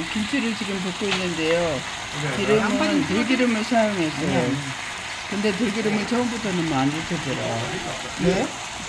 어, 김치를 지금 볶고 있는데요. 기름은 들기름을 사용했어요. 근데 들기름을 처음부터 넣으면 안 좋더라. 왜?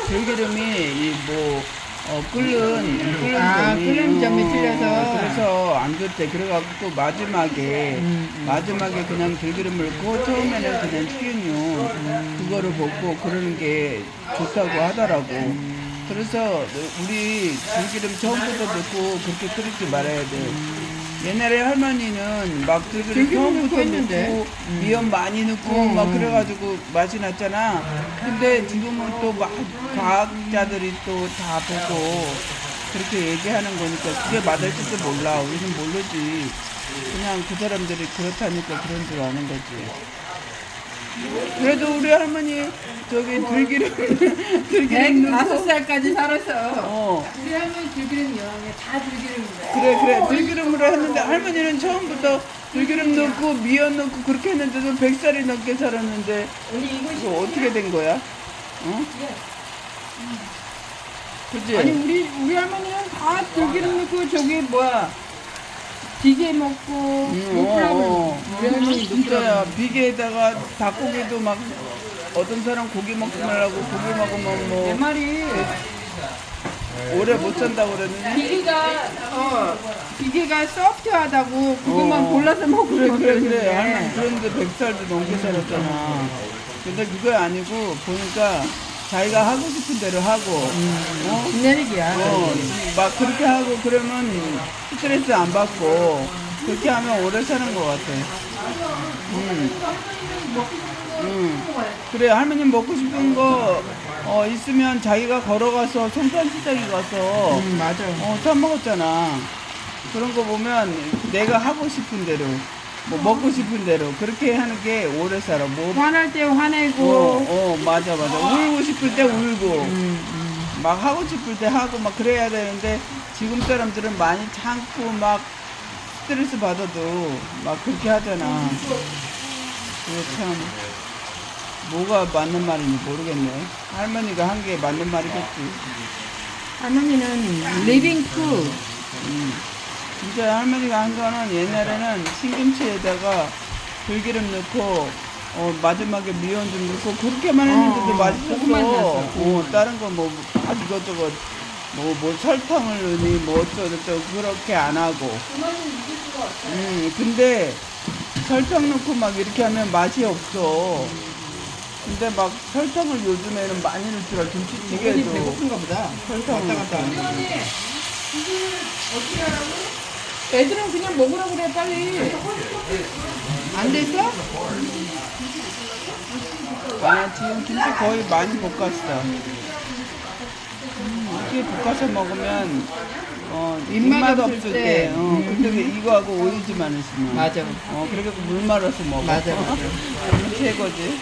들기름이 이뭐 어, 끓는 끓는 아, 점이, 끓는 점이 어, 틀려서. 그래서 안 좋대. 그래갖고 마지막에 음, 마지막에 그냥 들기름을 고 처음에는 그냥 튀김류 그거를 볶고 그러는 게 좋다고 하더라고. 그래서 우리 들기름 처음부터 넣고 그렇게 끓이지 말아야 돼. 옛날에 할머니는 막 들기름 들기름 처음부터 넣고 했는데. 넣고 미연 많이 넣고 음. 막 그래가지고 맛이 났잖아. 근데 지금은 또 막 과학자들이 또 다 보고 그렇게 얘기하는 거니까 그게 맞을지도 몰라. 우리는 모르지. 그냥 그 사람들이 그렇다니까 그런 줄 아는 거지. 그래도 우리 할머니 저기 들기름 들기름 넣고 105살까지 살았어. 어 우리 할머니 들기름 여왕에 다 들기름이래. 그래 그래 들기름으로 했는데 할머니는 처음부터 들기름 넣고 미연 넣고 그렇게 했는데도 100살이 넘게 살았는데 언니 이거 이거 어떻게 된 거야? 어? 그치? 아니 우리 우리 할머니는 다 들기름 넣고 저기 뭐야 비계 먹고 음, 진짜야 비계에다가 닭고기도 막 어떤 사람 고기 먹지 말라고 고기 먹으면 내 뭐 말이. 오래 못 산다고 그러는데? 비계가 어 비계가 소프트하다고 그것만 어. 골라서 먹으래 그래 그래. 그래 할머니 그런데 100살도 넘게 살았잖아. 근데 그게 아니고 보니까 자기가 하고 싶은 대로 하고. 어? 진내리기야. 어, 막 그렇게 하고 그러면 스트레스 안 받고 그렇게 하면 오래 사는 것 같아. 음. 음. 그래 할머님 먹고 싶은 거 어, 있으면 자기가 걸어가서 송편시장에 가서 음 맞아. 어, 사 먹었잖아. 그런 거 보면 내가 하고 싶은 대로 뭐 먹고 싶은 대로 그렇게 하는 게 오래 살아. 뭐 화날 때 화내고 어, 어, 맞아, 맞아. 울고 싶을 때 울고. 음, 음. 막 하고 싶을 때 하고 막 그래야 되는데 지금 사람들은 많이 참고 막 스트레스 받아도 막 그렇게 하잖아. 그게 참 뭐가 맞는 말인지 모르겠네. 할머니가 한 게 맞는 말이겠지. 할머니는 리빙 푸 음. 진짜 할머니가 한 거는 옛날에는 신김치에다가 들기름 넣고 어, 마지막에 미원 좀 넣고 그렇게만 했는데도 어, 어, 맛있었어. 넣었어. 어, 다른 거뭐 이것저것 뭐, 뭐 설탕을 넣니 뭐 어쩌고저쩌고 그렇게 안 하고. 음, 근데 설탕 넣고 막 이렇게 하면 맛이 없어. 근데 막 설탕을 요즘에는 많이 넣더라 김치찌개에도 배고픈가 보다. 설탕을 왔다 갔다. 하는 거. 애들은 그냥 먹으라 그래 빨리. 안 됐어? 아니야 지금 김치 거의 많이 볶았어. 음, 이렇게 볶아서 먹으면 어, 입맛 없을 때. 때, 어, 음. 근데 왜 이거하고 오이지만 있으면 맞아. 어 그렇게 물 말아서 먹어. 맞아, 맞아. 그러면 최고지.